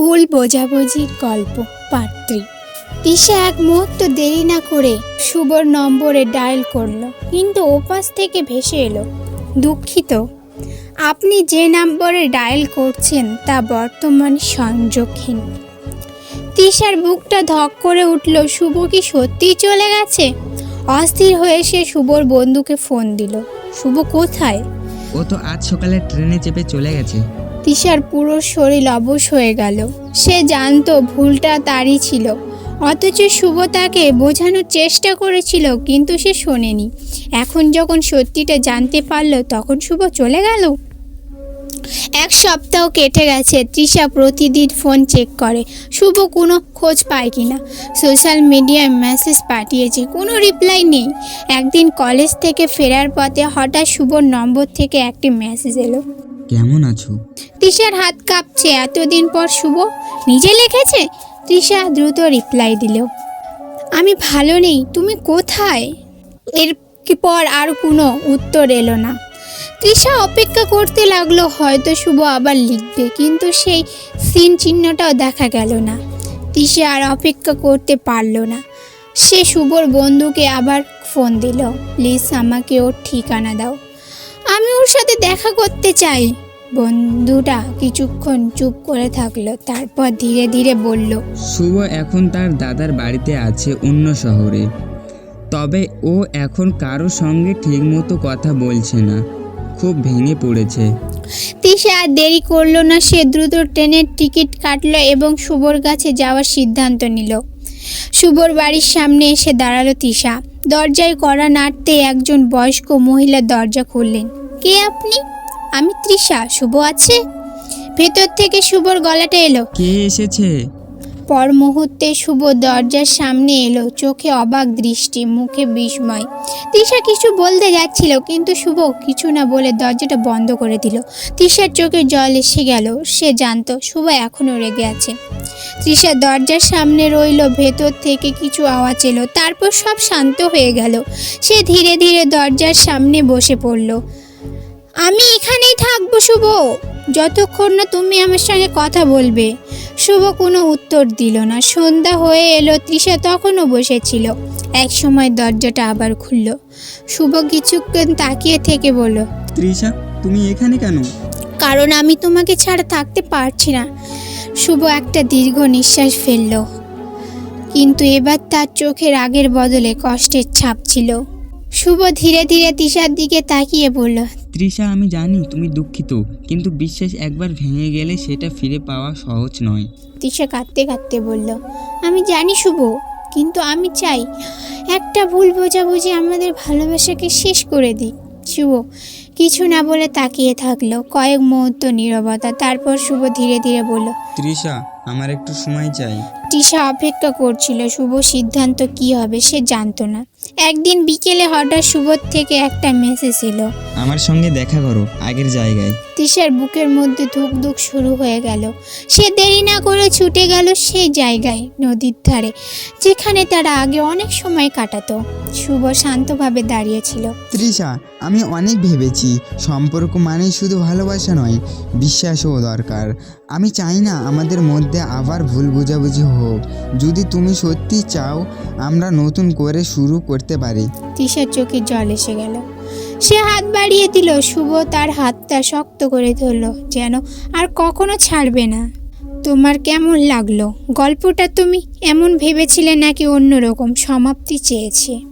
ভুল বোঝাবুঝির গল্প পাত্রী দিশা এক মুহূর্ত দেরি না করে শুভর নম্বরে ডায়াল করল, কিন্তু ওপাশ থেকে ভেসে এলো। দুঃখিত, আপনি যে নম্বরে ডায়াল করছেন তা বর্তমান সংযোগহীন। তিশার বুকটা ধক করে উঠল, শুভ কি সত্যিই চলে গেছে? অস্থির হয়ে সে শুভর বন্ধুকে ফোন দিল, শুভ কোথায়? ও তো আজ সকালে ট্রেনে চেপে চলে গেছে। তিশার পুরো শরীর অবশ হয়ে গেল। সে জানতো ভুলটা তারই ছিল। অথচ শুভ তাকে বোঝানোর চেষ্টা করেছিল, কিন্তু সে শোনেনি। এখন যখন সত্যিটা জানতে পারল, তখন শুভ চলে গেল। এক সপ্তাহ কেটে গেছে, তৃষা প্রতিদিন ফোন চেক করে। শুভ কোনো খোঁজ পায় কি না সোশ্যাল মিডিয়ায় মেসেজ পাঠিয়েছে, কোনো রিপ্লাই নেই। একদিন কলেজ থেকে ফেরার পথে হঠাৎ শুভর নম্বর থেকে একটি মেসেজ এলো। কেমন আছো? তৃষার হাত কাঁপছে এতদিন পর শুভ। নিজে লিখেছে? তৃষা দ্রুত রিপ্লাই দিল। আমি ভালো নেই, তুমি কোথায়? এর পর আর কোনো উত্তর এলো না। তৃষা অপেক্ষা করতে লাগল, হয়তো শুভ আবার লিখবে, কিন্তু সেই সিন চিহ্নটাও দেখা গেল না। তৃষা আর অপেক্ষা করতে পারল না। সে শুভর বন্ধুকে আবার ফোন দিল প্লিজ আমাকে ওর ঠিকানা দাও। আমি ওর সাথে দেখা করতে চাই। বন্ধুটা কিছুক্ষণ চুপ করে থাকল তারপর ধীরে ধীরে বলল শুভ এখন তার দাদার বাড়িতে আছে অন্য শহরে। তবে ও এখন কারও সঙ্গে ঠিকমতো কথা বলছে না। খুব ভেঙে পড়েছে। তিশা আর দেরি করল না সে দ্রুত ট্রেনের টিকিট কাটলো এবং শুভর কাছে যাওয়ার সিদ্ধান্ত নিল। শুভর বাড়ির সামনে এসে দাঁড়াল তিশা। দরজায় কড়া নাড়তে একজন বয়স্ক মহিলা দরজা খুললেন। কে আপনি? আমি তৃষা শুভ আছে? ভেতর থেকে শুভর গলাটা এলো। কে এসেছে? পর মুহূর্তে শুভ দরজার সামনে এলো চোখে অবাক দৃষ্টি মুখে বিস্ময়। তৃষা কিছু বলতে যাচ্ছিল কিন্তু শুভ কিছু না বলে দরজাটা বন্ধ করে দিল। তৃষার চোখে জল এসে গেল সে জানতো শুভ এখনও রেগে আছে। তৃষা দরজার সামনে রইল ভেতর থেকে কিছু আওয়াজ এলো তারপর সব শান্ত হয়ে গেল। সে ধীরে ধীরে দরজার সামনে বসে পড়ল। আমি এখানেই থাকব শুভ। যতক্ষণ না তুমি আমার সঙ্গে কথা বলবে। শুভ কোনো উত্তর দিল না। সন্ধ্যা হয়ে এলো তৃষা তখনও বসেছিল। এক সময় দরজাটা আবার খুলল। শুভ কিছুক্ষণ তাকিয়ে থেকে বলল তৃষা তুমি এখানে কেন? কারণ আমি তোমাকে ছাড়া থাকতে পারছি না। শুভ একটা দীর্ঘ নিঃশ্বাস ফেলল। কিন্তু এবার তার চোখের আগের বদলে কষ্টের ছাপ ছিল। শুভ ধীরে ধীরে তৃষার দিকে তাকিয়ে বলল তৃষা আমি জানি তুমি দুঃখিত কিন্তু বিশ্বাস একবার ভেঙে গেলে সেটা ফিরে পাওয়া সহজ নয়। তৃষা কাঁদতে কাঁদতে বলল আমি জানি শুভ কিন্তু আমি চাই একটা ভুল বোঝাবুঝি আমাদের ভালোবাসাকে শেষ করে দিই শুভ কিছু না বলে তাকিয়ে থাকল কয়েক মুহূর্ত নীরবতা তারপর শুভ ধীরে ধীরে বলল তৃষা আমার একটু সময় চাই। টিশা অপেক্ষা করছিল শুভ সিদ্ধান্ত কি হবে সে জানতো না। একদিন বিকেলে হঠাৎ শুভর থেকে একটা মেসেজ এলো। আমার সঙ্গে দেখা করো আগের জায়গায়। তিশার বুকের মধ্যে ধুক ধুক শুরু হয়ে গেল। সে দেরি না করে ছুটে গেল সেই জায়গায় নদীর ধারে যেখানে তারা আগে অনেক সময় কাটাতো। শুভ শান্তভাবে দাঁড়িয়েছিল তৃষা আমি অনেক ভেবেছি সম্পর্ক মানেই শুধু ভালোবাসা নয় বিশ্বাসও দরকার। আমি চাই না আমাদের মধ্যে আবার ভুল বোঝাবুঝি হোক। যদি তুমি সত্যি চাও আমরা নতুন করে শুরু করতে পারি। তিশার চোখে জল এসে গেল। সে হাত বাড়িয়ে দিল। শুভ তার হাতটা শক্ত করে ধরল, যেন আর কখনো ছাড়বে না। তোমার কেমন লাগল? গল্পটা তুমি এমন ভেবেছিলে নাকি অন্যরকম? সমাপ্তি চেয়েছে।